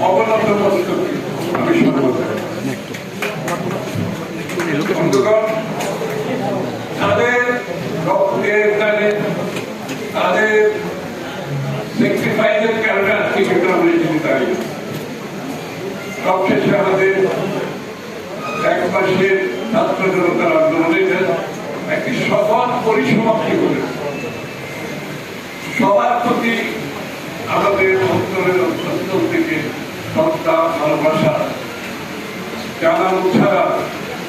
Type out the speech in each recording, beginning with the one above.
অবনত তাদের রক্তের কারণে তাদের সেক্রিফাইসের কারণে আজকে আমাদের এক মাসের ছাত্র জনতার আন্দোলনের একটি সফল পরিসমাপ্তি সবার প্রতি আমাদের অন্তরের অন্তর থেকে শ্রদ্ধা ভালোবাসা জানানো ছাড়া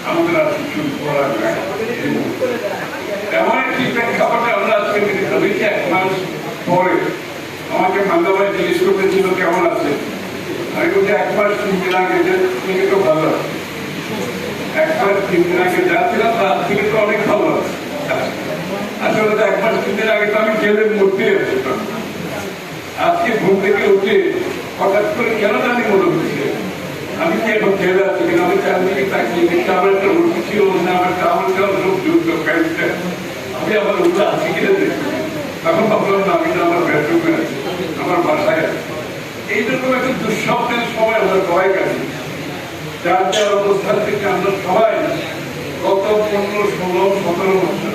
আমাদের আর কিছু করার এমন একটি প্রেক্ষাপটে আমরা আজকে মিলিত হয়েছি এক মাস পরে আমাকে মান্দাবাই জিজ্ঞেস করতেছিল, কেমন আছে? আমি বলছি, এক মাস তিন দিন আগে যে তুমি তো ভালো আছে। এক মাস তিন দিন আগে যা ছিলাম তার থেকে তো অনেক ভালো আছে। আসলে তো এক মাস তিন দিন আগে তো আমি জেলের মধ্যে আজকে ঘুম থেকে উঠে হঠাৎ করে কেন জানি মনে হচ্ছে? আমি কি এখন জেলে আছি কিনা আমি চারদিকে তাকিয়ে দেখছি আমার একটা রুটি না আমার আমার একটা লোক যুদ্ধ প্যান্টটা আমি আমার উঠে আছি কিনা দেখছি তখন ভাবলাম না, আমি আমার বেডরুমে আছি, আমার বাসায় আছি। এইরকম একটা দুঃস্বপ্নের সময় আমরা সবাই কাছে যার যার অবস্থান থেকে আমরা সবাই গত পনেরো, ষোলো, সতেরো বছর।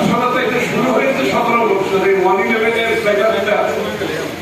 আসলে তো এটা শুরু হয়েছে সতেরো বছর এই ওয়ান ইলেভেনের ব্যাপারটা তার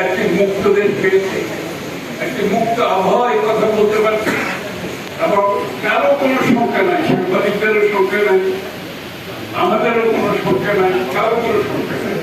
একটি মুক্ত পেয়েছি, একটি মুক্ত আবহাওয়া এই কথা বলতে পারছে। এবং কারও কোনো সংখ্যা নাই, সাংবাদিকদেরও সংখ্যা নাই, আমাদেরও কোনো সংখ্যা নাই, কারও কোনো সংখ্যা নাই।